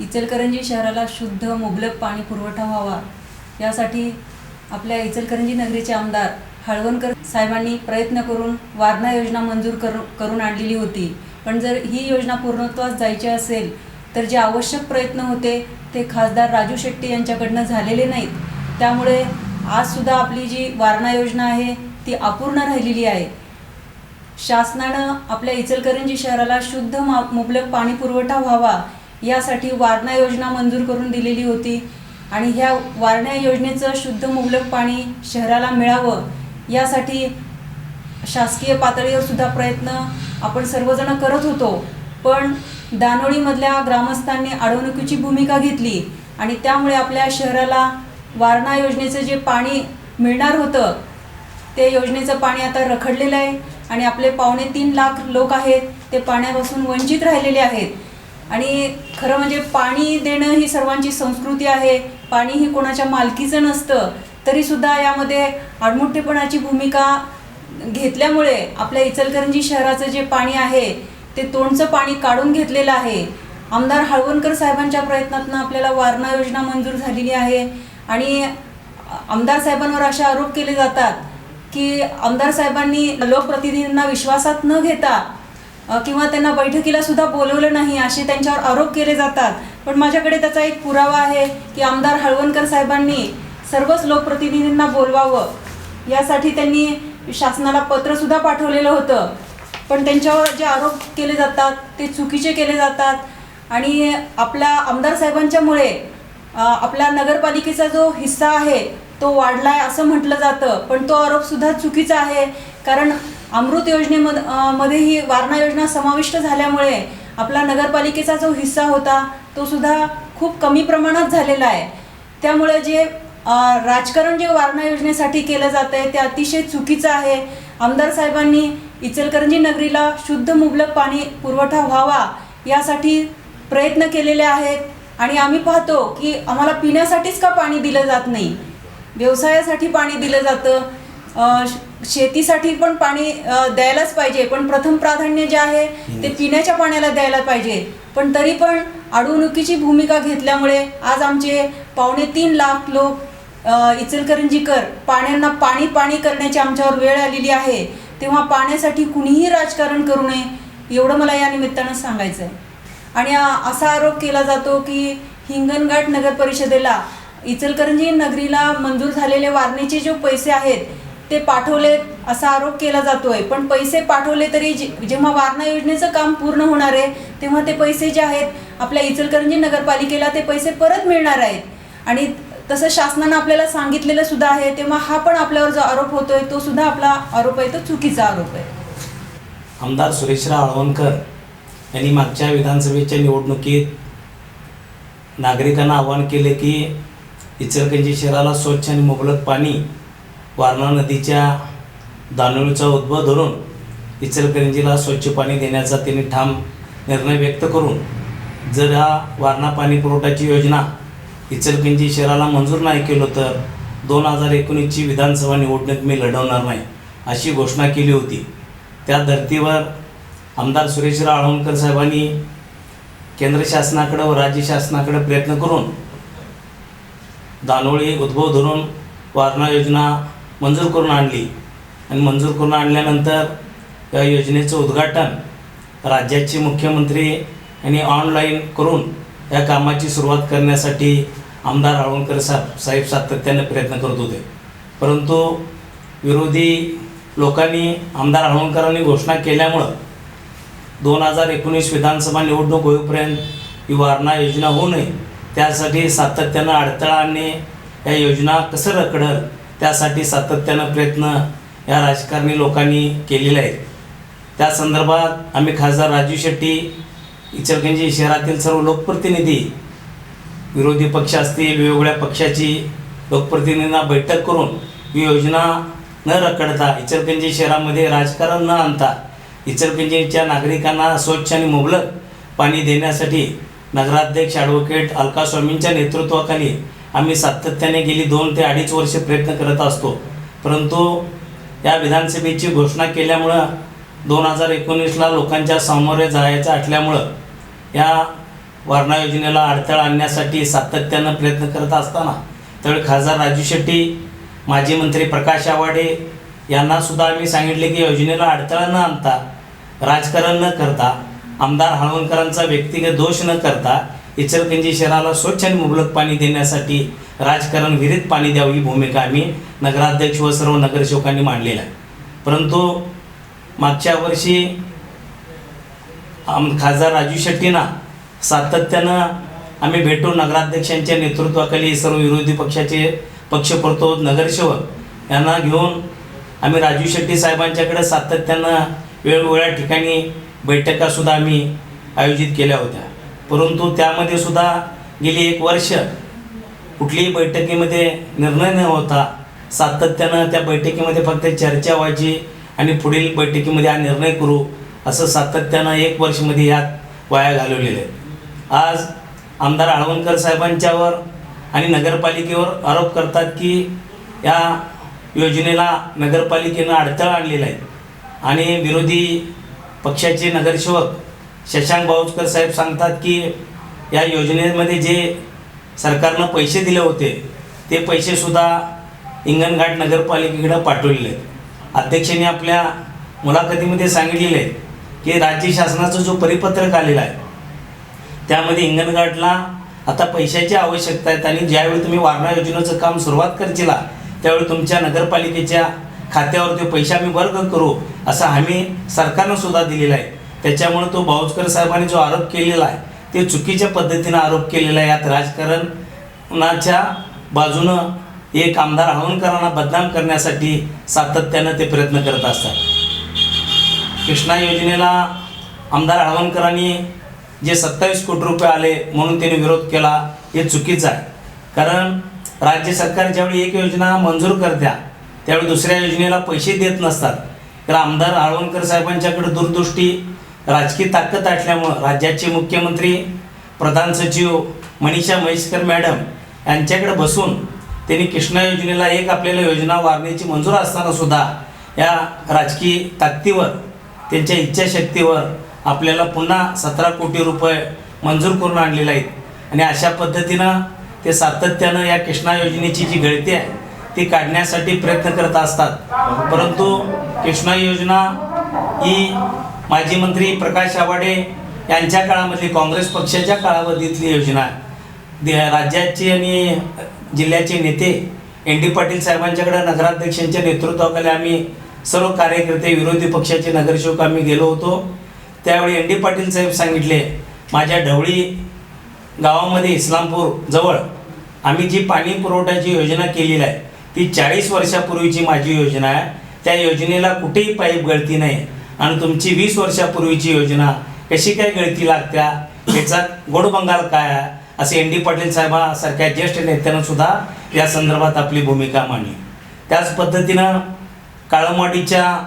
इचलकरंजी शहराला शुद्ध मुबलक पाणी पुरवठा व्हावा. यासाठी आपल्या इचलकरंजी नगरीचे आमदार हळवणकर साहेबांनी प्रयत्न करून वारणा योजना मंजूर करू करून आणलेली होती. पण जर ही योजना पूर्णत्वास जायची असेल तर जे आवश्यक प्रयत्न होते ते खासदार राजू शेट्टी यांच्याकडनं झालेले नाहीत. त्यामुळे आजसुद्धा आपली जी वारणा योजना आहे ती अपूर्ण राहिलेली आहे. शासनानं आपल्या इचलकरंजी शहराला शुद्ध मा मुबलक पाणी पुरवठा व्हावा यासाठी वारणा योजना मंजूर करून दिलेली होती. आणि ह्या वारणा योजनेचं शुद्ध मुबलक पाणी शहराला मिळावं यासाठी शासकीय पातळीवर सुद्धा प्रयत्न आपण सर्वजण करत होतो. पण दानोळीमधल्या ग्रामस्थांनी अडवणुकीची भूमिका घेतली आणि त्यामुळे आपल्या शहराला वारणा योजनेचं जे पाणी मिळणार होतं ते योजनेचं पाणी आता रखडलेलं आहे. आणि आपले पावणे तीन लाख लोक आहेत ते पाण्यापासून वंचित राहिलेले आहेत. आणि खरं म्हणजे पाणी देणं ही सर्वांची संस्कृती आहे. पाणी ही कोणाच्या मालकीचं नसतं. तरीसुद्धा यामध्ये आडमुठेपणाची भूमिका घेतल्यामुळे आपल्या इचलकरंजी शहराचं जे पाणी आहे ते तोंडचं पाणी काढून घेतलेलं आहे. आमदार हळवणकर साहेबांच्या प्रयत्नातनं आपल्याला वारणा योजना मंजूर झालेली आहे. आणि आमदार साहेबांवर असे आरोप केले जातात की आमदार साहेबांनी लोकप्रतिनिधींना विश्वासात न घेता किंवा त्यांना बैठकीला सुद्धा बोलवलं नाही असे त्यांच्यावर आरोप केले जातात. पण माझ्याकडे त्याचा एक पुरावा आहे की आमदार हळवणकर साहेबांनी सर्वच लोकप्रतिनिधींना बोलवावं. यासाठी त्यांनी शासनाला पत्र सुद्धा पाठवलेलं होतं. पण त्यांच्यावर जे आरोप केले जातात ते चुकीचे केले जातात. आणि आपल्या आमदार साहेबांच्यामुळे आपल्या नगरपालिकेचा जो हिस्सा आहे तो वाढला आहे असं म्हटलं जातं. पण तो आरोपसुद्धा चुकीचा आहे. कारण अमृत योजनेमध्ये मध्ये ही वारणा योजना समाविष्ट झाल्यामुळे आपला नगरपालिकेचा जो हिस्सा होता तो सुद्धा खूप कमी प्रमाणात झालेला आहे. त्यामुळे जे राजकारण जे वारणा योजनेसाठी केलं जात आहे ते अतिशय चुकीचं आहे. आमदार साहेबांनी इचलकरंजी नगरीला शुद्ध मुबलक पाणी पुरवठा व्हावा यासाठी प्रयत्न केलेले आहेत आणि आम्ही पाहतो की आम्हाला पिण्यासाठीच का पाणी दिलं जात नाही? व्यवसायासाठी पाणी दिलं जातं शेतीसाठी पण पाणी द्यायलाच पाहिजे. पण प्रथम प्राधान्य जे आहे ते पिण्याच्या पाण्याला द्यायला पाहिजे. पण तरी पण अडवणुकीची भूमिका घेतल्यामुळे आज आमचे पावणे तीन लाख लोक इचलकरंजीकर पाण्यांना पाणी पाणी करण्याची आमच्यावर वेळ आलेली आहे. तेव्हा पाण्यासाठी कुणीही राजकारण करू नये एवढं मला या निमित्तानं सांगायचं आहे आणि असा आरोप केला जातो की हिंगणघाट नगर परिषदेला इचलकरंजी नगरीला मंजूर झालेले वारणीचे जे पैसे आहेत ते पाठवले असा आरोप केला जातोय. पण पैसे पाठवले तरी जे- जेव्हा वारणा योजनेचं काम पूर्ण होणार आहे तेव्हा ते पैसे जे आहेत आपल्या इचलकरंजी नगरपालिकेला ते पैसे परत मिळणार आहेत. आणि तसं शासनानं आपल्याला सांगितलेलं सुद्धा आहे तेव्हा हा पण आपल्यावर जो आरोप होतोय तो सुद्धा आपला आरोप आहे तो चुकीचा आरोप आहे. आमदार सुरेशराव आळवणकर यांनी मागच्या विधानसभेच्या निवडणुकीत नागरिकांना आवाहन केले की इचलकरंजी शहराला स्वच्छ आणि मुबलक पाणी वारणा नदीच्या दानोळीचा उद्भव धरून इचलकरंजीला स्वच्छ पाणी देण्याचा त्यांनी ठाम निर्णय व्यक्त करून जर हा वारणा पाणी पुरवठ्याची योजना इचलकरंजी शहराला मंजूर नाही केलं तर दोन हजार एकोणीसची विधानसभा निवडणूक मी लढवणार नाही अशी घोषणा केली होती. त्या धर्तीवर आमदार सुरेशराव आळवणकर साहेबांनी केंद्र शासनाकडे व राज्य शासनाकडे प्रयत्न करून दानोळी उद्भव धरून वारणा योजना मंजूर करून आणली. आणि मंजूर करून आणल्यानंतर या योजनेचं उद्घाटन राज्याचे मुख्यमंत्री यांनी ऑनलाईन करून या कामाची सुरुवात करण्यासाठी आमदार आळवणकर साहेब साहेब सातत्याने प्रयत्न करत होते. परंतु विरोधी लोकांनी आमदार आळवणकरांनी घोषणा केल्यामुळं दोन हजार एकोणीस विधानसभा निवडणूक होईपर्यंत ही वारणा योजना होऊ नये. त्यासाठी सातत्यानं अडथळा आणणे या योजना कसं रखडल त्यासाठी सातत्यानं प्रयत्न या राजकारणी लोकांनी केलेले आहेत. त्या संदर्भात आम्ही खासदार राजू शेट्टी इचलकरंजी शहरातील सर्व लोकप्रतिनिधी विरोधी पक्ष असतील वेगवेगळ्या पक्षाची लोकप्रतिनिधींना बैठक करून ही योजना न रखडता इचलकरंजी शहरामध्ये राजकारण न आणता इचलकरंजीच्या नागरिकांना स्वच्छ आणि मुबलक पाणी देण्यासाठी नगराध्यक्ष ॲडव्होकेट अलका स्वामींच्या नेतृत्वाखाली आम्ही सातत्याने गेली दोन ते अडीच वर्षे प्रयत्न करत असतो. परंतु या विधानसभेची घोषणा केल्यामुळं दोन हजार एकोणीसला लोकांच्या सामोरे जायचं असल्यामुळं या वारणा योजनेला अडथळा आणण्यासाठी सातत्यानं प्रयत्न करत असताना तर खासदार राजू शेट्टी माजी मंत्री प्रकाश आवाडे यांनासुद्धा आम्ही सांगितले की योजनेला अडथळा न आणता राजकारण न करता आमदार हळवणकरांचा व्यक्तिगत दोष न करता इचलकंजी शहराला स्वच्छ आणि मुबलक पाणी देण्यासाठी राजकारण विहिरीत पाणी द्यावं ही भूमिका आम्ही नगराध्यक्ष व सर्व नगरसेवकांनी मांडलेला आहे. परंतु मागच्या वर्षी आम खासदार राजू शेट्टींना सातत्यानं आम्ही भेटून नगराध्यक्षांच्या नेतृत्वाखाली सर्व विरोधी पक्षाचे पक्षप्रतोद नगरसेवक यांना घेऊन आम्ही राजू शेट्टी साहेबांच्याकडे सातत्यानं वेगवेगळ्या ठिकाणी बैठकासुद्धा आम्ही आयोजित केल्या होत्या. परंतु त्यामध्ये सुद्धा गेली एक वर्ष कुठलीही बैठकीमध्ये निर्णय न होता सातत्यानं त्या बैठकीमध्ये फक्त चर्चा व्हायची आणि पुढील बैठकीमध्ये हा निर्णय करू असं सातत्यानं एक वर्षमध्ये यात वाया घालवलेलं आहे. आज आमदार आळवणकर साहेबांच्यावर आणि नगरपालिकेवर आरोप करतात की या योजनेला नगरपालिकेनं अडथळा आणलेला आहे. आणि विरोधी पक्षाचे नगरसेवक शशांक बाऊजकर साहेब सांगतात की या योजनेमध्ये जे सरकारनं पैसे दिले होते ते पैसेसुद्धा हिंगणघाट नगरपालिकेकडं पाठवलेले आहेत. अध्यक्षांनी आपल्या मुलाखतीमध्ये सांगितलेले आहे की राज्य शासनाचं जो परिपत्रक आलेला आहे त्यामध्ये हिंगणघाटला आता पैशाची आवश्यकता आहेत आणि ज्यावेळी तुम्ही वारणा योजनेचं काम सुरुवात करशीला त्यावेळी तुमच्या नगरपालिकेच्या खात्यावर ते पैसे आम्ही वर्ग करू असा हमी सरकारनं सुद्धा दिलेला आहे. त्याच्यामुळे तो बावचकर साहेबांनी जो आरोप केलेला आहे ते चुकीच्या पद्धतीनं आरोप केलेला आहे. यात राजकारणाच्या बाजूनं एक आमदार हवनकरांना बदनाम करण्यासाठी सातत्यानं ते प्रयत्न करत असतात. कृष्णा योजनेला आमदार हळवणकरांनी जे सत्तावीस कोटी रुपये आले म्हणून त्यांनी विरोध केला हे चुकीचं आहे. कारण राज्य सरकार ज्यावेळी एक योजना मंजूर करत्या त्यावेळी दुसऱ्या योजनेला पैसे देत नसतात. तर आमदार आळवणकर साहेबांच्याकडे दूरदृष्टी राजकीय ताकद असल्यामुळं राज्याचे मुख्यमंत्री प्रधान सचिव मनीषा म्हैसकर मॅडम यांच्याकडे बसून त्यांनी कृष्णा योजनेला एक आपल्याला योजना वारण्याची मंजूर असताना सुद्धा या राजकीय ताकदीवर त्यांच्या इच्छाशक्तीवर आपल्याला पुन्हा सतरा कोटी रुपये मंजूर करून आणलेले आहेत. आणि अशा पद्धतीनं ते सातत्यानं या कृष्णा योजनेची जी गळती आहे ती काढण्यासाठी प्रयत्न करत असतात. परंतु कृष्णा योजना ही माजी मंत्री प्रकाश आवाडे यांच्या काळामधली काँग्रेस पक्षाच्या काळावधीतली योजना राज्याचे आणि जिल्ह्याचे नेते एन डी पाटील साहेबांच्याकडे नगराध्यक्षांच्या नेतृत्वाखाली आम्ही सर्व कार्यकर्ते विरोधी पक्षाचे नगरसेवक आम्ही गेलो होतो. त्यावेळी एन डी पाटील साहेब सांगितले माझ्या ढवळी गावामध्ये इस्लामपूर जवळ आम्ही जी पाणी पुरवठ्याची योजना केलेली आहे ती चाळीस वर्षापूर्वीची माझी योजना आहे. त्या योजनेला कुठेही पाईप गळती नाही. आणि तुमची वीस वर्षापूर्वीची योजना कशी काय गळती लागत्या? याचा गोड बंगाल काय आहे? असे एन डी पाटील साहेबासारख्या ज्येष्ठ नेत्यानं सुद्धा या संदर्भात आपली भूमिका मांडली. त्याच पद्धतीनं काळमाडीच्या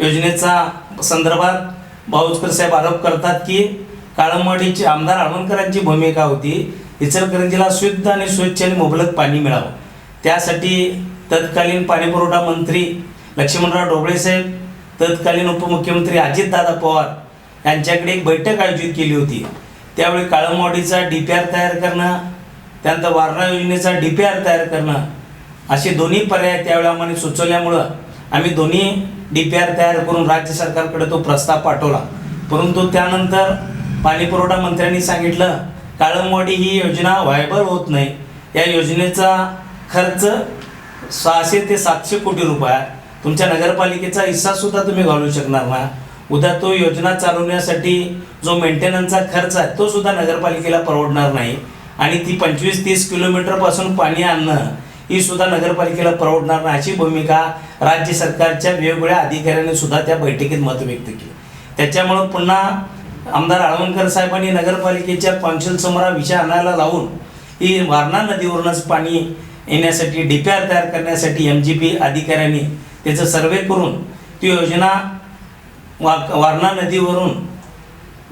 योजनेचा संदर्भात बाऊजकर साहेब आरोप करतात की काळमाडीची आमदार आळवणकरांची भूमिका होती. इचलकरंजीला शुद्ध आणि स्वच्छ आणि मुबलक पाणी मिळावं. त्यासाठी तत्कालीन पाणीपुरवठा मंत्री लक्ष्मणराव डोबळे साहेब तत्कालीन उपमुख्यमंत्री अजितदादा पवार यांच्याकडे एक बैठक आयोजित केली होती. त्यावेळी काळमाडीचा डी पी आर तयार करणं त्यानंतर वारणा योजनेचा डी पी आर तयार करणं असे दोन्ही पर्याय त्यावेळी आम्हाला सुचवल्यामुळं आम्ही दोन्ही डी पी आर तयार करून राज्य सरकारकडे तो प्रस्ताव पाठवला. परंतु त्यानंतर पाणीपुरवठा मंत्र्यांनी सांगितलं काळमवाडी ही योजना व्हायबल होत नाही. या योजनेचा खर्च सहाशे ते सातशे कोटी रुपये आहे. तुमच्या नगरपालिकेचा हिस्सासुद्धा तुम्ही घालू शकणार ना? उद्या तो योजना चालवण्यासाठी जो मेंटेनन्सचा खर्च आहे तो सुद्धा नगरपालिकेला परवडणार नाही. आणि ती पंचवीस तीस किलोमीटरपासून पाणी आणणं ही सुद्धा नगरपालिकेला परवडणार नाही. अशी भूमिका राज्य सरकारच्या वेगवेगळ्या अधिकाऱ्यांनी सुद्धा त्या बैठकीत मत व्यक्त केली. त्याच्यामुळं पुन्हा आमदार आळवणकर साहेबांनी नगरपालिकेच्या कौन्सिल समोर हा विषय आणायला लावून ही वारणा नदीवरूनच पाणी येण्यासाठी डी पी आर तयार करण्यासाठी एम जी पी अधिकाऱ्यांनी त्याचं सर्वे करून ती योजना वा वारणा नदीवरून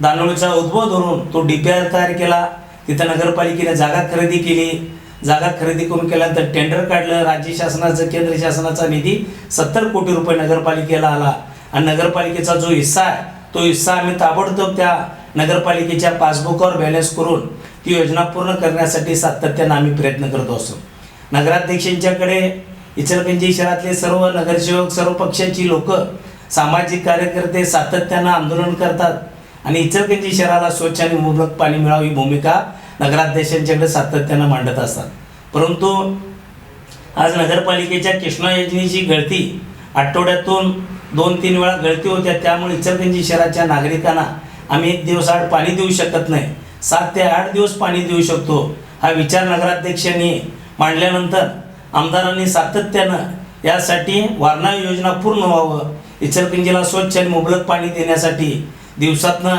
दानोळीचा उद्भव धरून तो डी पी आर तयार केला. तिथं नगरपालिकेने जागा खरेदी केली. जागा खरेदी करून केल्यानंतर टेंडर काढलं. राज्य शासनाचं केंद्र शासनाचा निधी सत्तर कोटी रुपये नगरपालिकेला आला. आणि नगरपालिकेचा जो हिस्सा आहे तो हिस्सा आम्ही ताबडतोब त्या नगरपालिकेच्या पासबुकवर बॅलन्स करून ती योजना पूर्ण करण्यासाठी सातत्यानं आम्ही प्रयत्न करत असतो. नगराध्यक्षांच्याकडे इचलकरंजी शहरातले सर्व नगरसेवक सर्व पक्षाची लोक सामाजिक कार्यकर्ते सातत्यानं आंदोलन करतात. आणि इचलकरंजी शहराला स्वच्छ आणि मुबलक पाणी मिळावी ही भूमिका नगराध्यक्षांच्याकडे सातत्यानं मांडत असतात. परंतु आज नगरपालिकेच्या कृष्णा योजनेची गळती आठवड्यातून दोन तीन वेळा गळती होत्या. त्यामुळे इचलकरंजी शहराच्या नागरिकांना आम्ही एक दिवस आड पाणी देऊ शकत नाही. सात ते आठ दिवस पाणी देऊ शकतो. हा विचार नगराध्यक्षांनी मांडल्यानंतर आमदारांनी सातत्यानं यासाठी वारणा योजना पूर्ण व्हावं इचलकरंजीला स्वच्छ आणि मुबलक पाणी देण्यासाठी दिवसातनं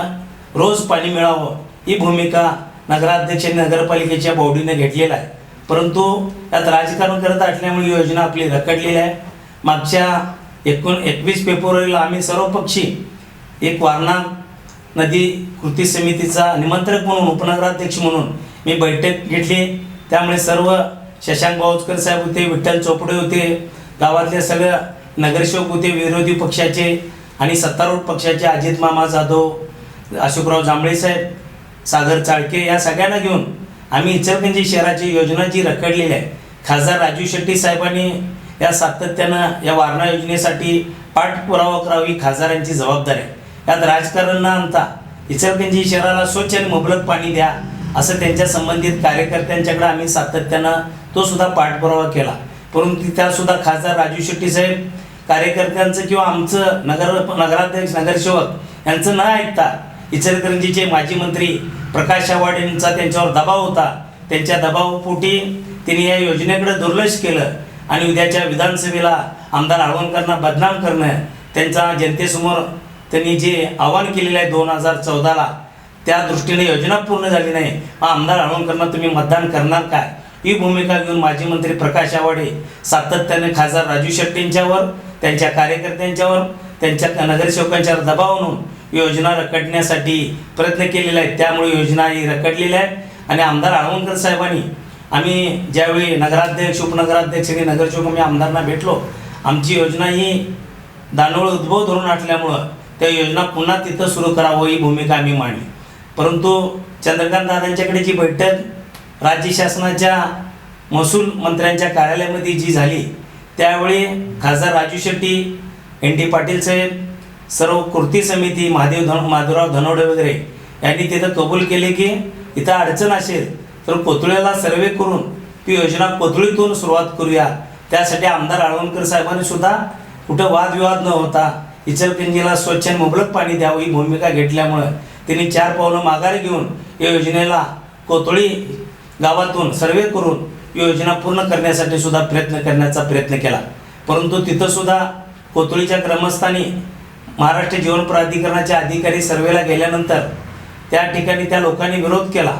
रोज पाणी मिळावं ही भूमिका नगराध्यक्ष आणि नगरपालिकेच्या बॉडीने घेतलेला आहे. परंतु यात राजकारण करत असल्यामुळे योजना आपली रखडलेली आहे. मागच्या एकूण एकवीस फेब्रुवारीला आम्ही सर्वपक्षी एक वारणा नदी कृती समितीचा निमंत्रक म्हणून उपनगराध्यक्ष म्हणून मी बैठक घेतली. त्यामुळे सर्व शशांक बावचकर साहेब होते विठ्ठल चोपडे होते गावातले सगळं नगरसेवक होते विरोधी पक्षाचे आणि सत्तारूढ पक्षाचे अजित मामा जाधव अशोकराव जांभळे साहेब सागर चाळके या सगळ्यांना घेऊन आम्ही इचलकंजी शहराची योजना जी रखडलेली आहे खासदार राजू शेट्टी साहेबांनी या सातत्यानं या वारणा योजनेसाठी पाठपुरावा करावी खासदारांची जबाबदारी आहे. यात राजकारण न आणता इचलकंजी शहराला स्वच्छ आणि मुबलक पाणी द्या असं त्यांच्या संबंधित कार्यकर्त्यांच्याकडे आम्ही सातत्यानं तो सुद्धा पाठपुरावा केला. परंतु त्या सुद्धा खासदार राजू शेट्टी साहेब कार्यकर्त्यांचं किंवा आमचं नगर नगराध्यक्ष नगरसेवक यांचं न ऐकता इचलकरंजीचे माजी मंत्री प्रकाश आव्हाड यांचा त्यांच्यावर दबाव होता. त्यांच्या दबावपोटी त्यांनी या योजनेकडे दुर्लक्ष केलं आणि उद्याच्या विधानसभेला आमदार आळवणकरांना बदनाम करणं त्यांचा जनतेसमोर त्यांनी जे आव्हान केलेलं आहे दोन हजार चौदाला त्या दृष्टीने योजना पूर्ण झाली नाही. आमदार आळवणकरांना तुम्ही मतदान करणार काय? ही भूमिका घेऊन माजी मंत्री प्रकाश आवाडे सातत्याने खासदार राजू शेट्टींच्यावर त्यांच्या कार्यकर्त्यांच्यावर त्यांच्या नगरसेवकांच्यावर दबाव आणून योजना रखडण्यासाठी प्रयत्न केलेला आहे. त्यामुळे योजना ही रखडलेली आहे आणि आमदार आळवणकर साहेबांनी आम्ही ज्यावेळी नगराध्यक्ष उपनगराध्यक्ष आणि नगरसेवक आम्ही आमदारांना भेटलो आमची योजना ही दानोळ उद्भव धरून आटल्यामुळं त्या योजना पुन्हा तिथं सुरू करावं ही भूमिका आम्ही मांडली. परंतु चंद्रकांत दादांच्याकडे जी बैठक राज्य शासनाच्या महसूल मंत्र्यांच्या कार्यालयामध्ये जी झाली त्यावेळी खासदार राजू शेट्टी एन टी पाटील साहेब सर्व कृती समिती महादेव धन माधवराव धनवडे वगैरे यांनी तिथं कबूल केले की इथं अडचण असेल तर कोथळ्याला सर्वे करून ती योजना कोथळीतून सुरुवात करूया. त्यासाठी आमदार आळवणकर साहेबांनी सुद्धा कुठं वादविवाद न होता इचलकरंजीला स्वच्छ आणि मुबलक पाणी द्यावं ही भूमिका घेतल्यामुळं त्यांनी चार पावलं माघार घेऊन या योजनेला कोथळी गावातून सर्वे करून योजना पूर्ण करण्यासाठी सुद्धा प्रयत्न करण्याचा प्रयत्न केला. परंतु तिथं सुद्धा कोथळीच्या ग्रामस्थांनी महाराष्ट्र जीवन प्राधिकरणाचे अधिकारी सर्वेला गेल्यानंतर त्या ठिकाणी त्या लोकांनी विरोध केला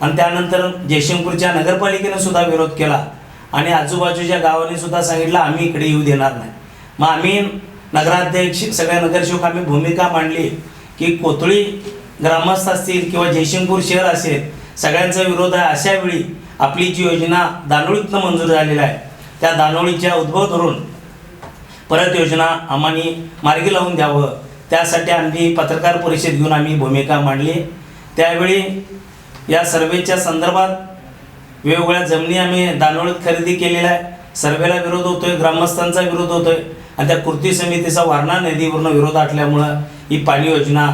आणि त्यानंतर जयशंपूरच्या नगरपालिकेनं सुद्धा विरोध केला आणि आजूबाजूच्या गावाने सुद्धा सांगितलं आम्ही इकडे येऊ देणार नाही. मग आम्ही नगराध्यक्ष सगळ्या नगरसेवक आम्ही भूमिका मांडली की कोथळी ग्रामस्थ असतील किंवा जयशंपूर शहर असेल सगळ्यांचा विरोध आहे. अशा वेळी आपली जी योजना दानोळीतनं मंजूर झालेली आहे त्या दानोळीच्या उद्भव धरून परत योजना आम्हाने मार्गी लावून द्यावं. त्यासाठी आम्ही पत्रकार परिषद घेऊन आम्ही भूमिका मांडली. त्यावेळी या सर्वेच्या संदर्भात वेगवेगळ्या जमिनी आम्ही दानोळीत खरेदी केलेल्या आहे सर्वेला विरोध होतोय ग्रामस्थांचा विरोध होतोय. आणि त्या कृती समितीचा वारणा नदीवरनं विरोध असल्यामुळं ही पाणी योजना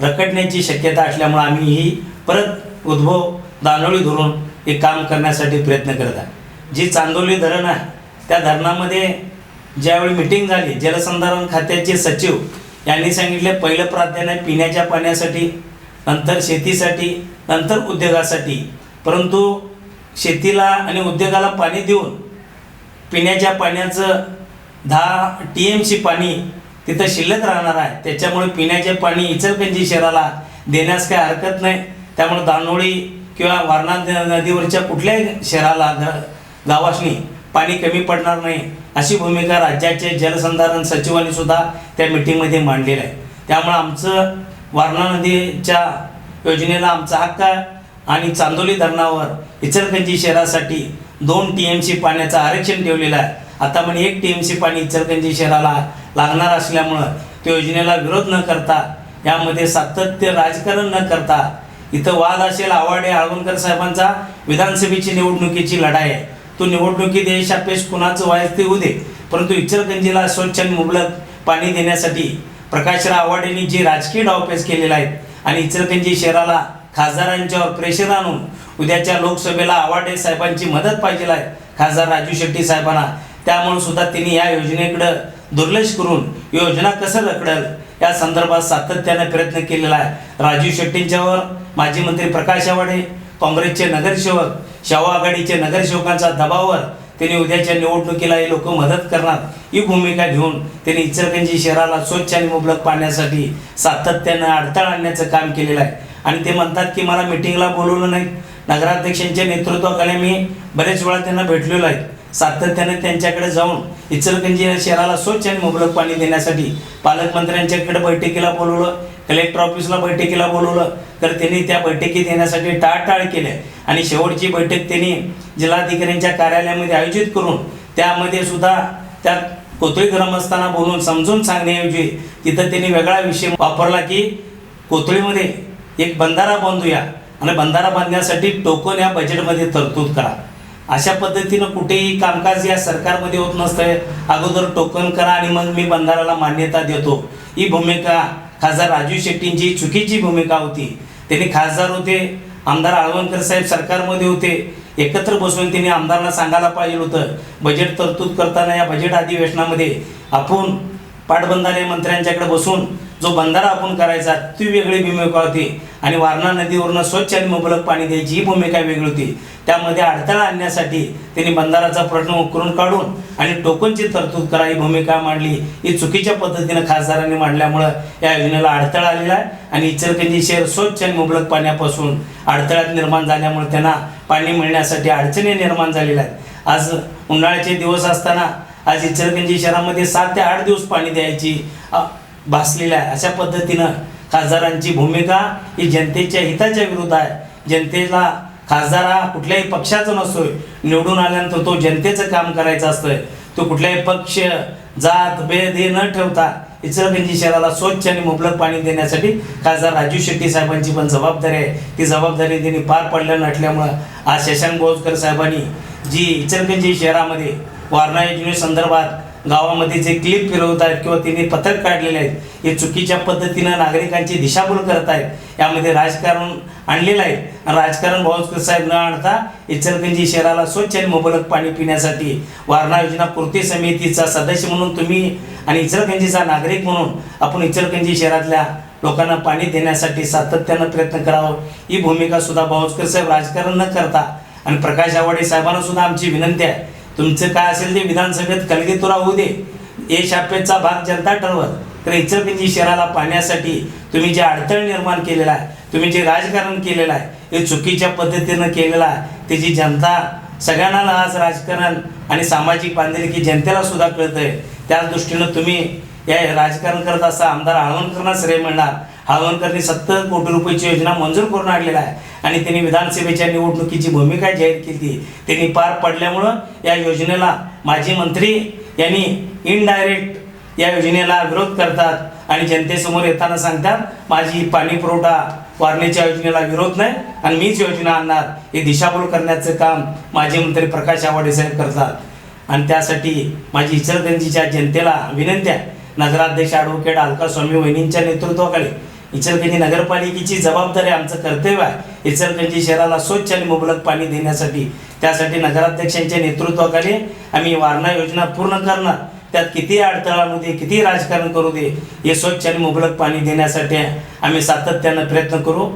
रखडण्याची शक्यता असल्यामुळं आम्ही ही परत उद्भव दानोळी धरून हे काम करण्यासाठी प्रयत्न करत आहे. जी चांदोली धरण आहे त्या धरणामध्ये ज्यावेळी मिटिंग झाली जलसंधारण खात्याचे सचिव यांनी सांगितले पहिलं प्राधान्य आहे पिण्याच्या पाण्यासाठी नंतर शेतीसाठी नंतर उद्योगासाठी. परंतु शेतीला आणि उद्योगाला पाणी देऊन पिण्याच्या पाण्याचं दहा टी एम सी पाणी तिथं शिल्लक राहणार आहे. त्याच्यामुळे पिण्याचे पाणी इचलकंजी शहराला देण्यास काही हरकत नाही. त्यामुळे दानोळी किंवा वारणा नदीवरच्या कुठल्याही शहराला गावासनी पाणी कमी पडणार नाही अशी भूमिका राज्याचे जलसंधारण सचिवांनी सुद्धा त्या मिटिंगमध्ये मांडलेलं आहे. त्यामुळं आमचं वारणा नदीच्या योजनेला आमचा हक्क आणि चांदोली धरणावर इचलकंजी शहरासाठी दोन टी एम सी पाण्याचं आरक्षण ठेवलेलं आहे. आता पण एक टी एम सी पाणी इचलकंजी शहराला लागणार असल्यामुळं त्या योजनेला विरोध न करता यामध्ये सातत्य राजकारण न करता इथं वाद असेल आवाडे आळवणकर साहेबांचा विधानसभेची निवडणुकीची लढाई आहे. तो निवडणुकी देशापेश कुणाचं व्हायचं ते होऊ दे परंतु इचलकंजीला स्वच्छ आणि मुबलक पाणी देण्यासाठी प्रकाशराव आवाडेंनी जे राजकीय डावपेच केलेला आहे आणि इचलकंजी शहराला खासदारांच्यावर प्रेशर आणून उद्याच्या लोकसभेला आवाडे साहेबांची मदत पाहिजे आहे खासदार राजू शेट्टी साहेबांना. त्यामुळे सुद्धा त्यांनी या योजनेकडं दुर्लक्ष करून योजना कसं रखडल या संदर्भात सातत्याने प्रयत्न केलेला आहे. राजू शेट्टींच्यावर माजी मंत्री प्रकाश आवाडे काँग्रेसचे नगरसेवक शावा आघाडीचे नगरसेवकांचा दबावावर त्यांनी उद्याच्या निवडणुकीला हे लोक मदत करणार ही भूमिका घेऊन त्यांनी इचलकरंजी शहराला स्वच्छ आणि मुबलक पाहण्यासाठी सातत्यानं अडथळा आणण्याचं काम केलेलं आहे. आणि ते म्हणतात की मला मिटिंगला बोलवलं नाही. नगराध्यक्षांच्या नेतृत्वाखाली मी बरेच वेळा त्यांना भेटलेलो आहे. सातत्याने त्यांच्याकडे जाऊन इचलकरंजी या शहराला स्वच्छ आणि मुबलक पाणी देण्यासाठी पालकमंत्र्यांच्याकडे बैठकीला बोलवलं कलेक्टर ऑफिसला बैठकीला बोलवलं. तर त्यांनी त्या बैठकीत येण्यासाठी टाळटाळ केलं आणि शेवटची बैठक त्यांनी जिल्हाधिकाऱ्यांच्या कार्यालयामध्ये आयोजित करून त्यामध्ये सुद्धा त्या कोथळी ग्रामस्थांना बोलून समजून सांगण्याऐवजी तिथं त्यांनी वेगळा विषय वापरला की कोथळीमध्ये एक बंधारा बांधूया. आणि बंधारा बांधण्यासाठी टोकन या बजेटमध्ये तरतूद करा. अशा पद्धतीनं कुठेही कामकाज या सरकारमध्ये होत नसतंय. अगोदर टोकन करा आणि मग मी बंधाराला मान्यता देतो. ही भूमिका खासदार राजू शेट्टींची चुकीची भूमिका होती. त्यांनी खासदार होते आमदार आळवणकर साहेब सरकारमध्ये होते. एकत्र बसून त्यांनी आमदारांना सांगायला पाहिजे होतं. बजेट तरतूद करताना या बजेट अधिवेशनामध्ये आपण पाटबंधारे मंत्र्यांच्याकडे बसून जो बंधारा आपण करायचा ती वेगळी भूमिका होती आणि वारणा नदीवरनं स्वच्छ आणि मुबलक पाणी द्यायची ही भूमिका वेगळी होती. त्यामध्ये अडथळा आणण्यासाठी त्यांनी बंधाराचा प्रश्न उकरून काढून आणि टोकनची तरतूद करा ही भूमिका मांडली. ही चुकीच्या पद्धतीनं खासदारांनी मांडल्यामुळं या योजनेला अडथळा आलेला आहे. आणि इचलकरंजी शहर स्वच्छ आणि मुबलक पाण्यापासून अडथळ्यात निर्माण झाल्यामुळे त्यांना पाणी मिळण्यासाठी अडचणी निर्माण झालेल्या आहेत. आज उन्हाळ्याचे दिवस असताना आज इचलकरंजी शहरामध्ये सात ते आठ दिवस पाणी द्यायची भासलेला आहे. अशा पद्धतीनं खासदारांची भूमिका ही जनतेच्या हिताच्या विरुद्ध आहे. जनतेला खासदार हा कुठल्याही पक्षाचा नसतोय. निवडून आल्यानंतर तो जनतेचं काम करायचं असतंय. तो कुठल्याही पक्ष जात भेद हे न ठेवता इचलकरंजी शहराला स्वच्छ आणि मुबलक पाणी देण्यासाठी खासदार राजू शेट्टी साहेबांची पण जबाबदारी आहे. ती जबाबदारी त्यांनी पार पडल्या नसल्यामुळं आज शशांक बोजकर साहेबांनी जी इचलकरंजी शहरामध्ये वारणा योजनेसंदर्भात गावामध्ये जे क्लिप फिरवत आहेत किंवा तिने पथक काढलेले आहेत हे चुकीच्या पद्धतीनं नागरिकांची दिशाभूल करत आहेत यामध्ये राजकारण आणलेलं आहे. आणि राजकारण भाऊजकर साहेब न आणता इचलकंजी शहराला स्वच्छ आणि मुबलक पाणी पिण्यासाठी वारणा योजना कृती समितीचा सदस्य म्हणून तुम्ही आणि इचलकंजीचा नागरिक म्हणून आपण इचलकंजी शहरातल्या लोकांना पाणी देण्यासाठी सातत्यानं प्रयत्न करावं. ही भूमिका सुद्धा भाऊजकर साहेब राजकारण न करता आणि प्रकाश आवाडे साहेबांना सुद्धा आमची विनंती आहे. तुमचं काय असेल ते विधानसभेत कलगीतुरा होऊ दे. ए शापेचा भाग जनता ठरवत. तर इचलकरंजी शहराला पाहण्यासाठी तुम्ही जे अडथळ निर्माण केलेला आहे तुम्ही जे राजकारण केलेलं आहे हे चुकीच्या पद्धतीनं केलेलं आहे त्याची जनता सगळ्यांना आज राजकारण आणि सामाजिक बांधिलकी जनतेला सुद्धा कळतंय. त्याच दृष्टीनं तुम्ही या राजकारण करत असता आमदार हळवणकरांना श्रेय मिळणार. हळवणकरनी सत्तर कोटी रुपयाची योजना मंजूर करून आणलेला आहे. आणि त्यांनी विधानसभेच्या निवडणुकीची भूमिका जाहीर केली. त्यांनी पार पडल्यामुळं या योजनेला माजी मंत्री यांनी इनडायरेक्ट या योजनेला विरोध करतात आणि जनतेसमोर येताना सांगतात माझी पाणी पुरवठा वारणीच्या योजनेला विरोध नाही आणि मीच योजना आणणार. हे दिशाभूल करण्याचं काम माजी मंत्री प्रकाश आवाडे साहेब करतात. आणि त्यासाठी माझी इचलकरंजीच्या जनतेला विनंती आहे. नगराध्यक्ष ॲडव्होकेट अलका स्वामी वहिनींच्या नेतृत्वाखाली इचलकरंजी नगरपालिकेची जबाबदारी आमचं कर्तव्य आहे. इचलकरंजी शहराला स्वच्छ आणि मुबलक पाणी देण्यासाठी त्यासाठी नगराध्यक्षांच्या नेतृत्वाखाली आम्ही वारणा योजना पूर्ण करणार. त्यात किती अडथळा आणू दे किती राजकारण करू दे हे स्वच्छ आणि मुबलक पाणी देण्यासाठी आम्ही सातत्यानं प्रयत्न करू.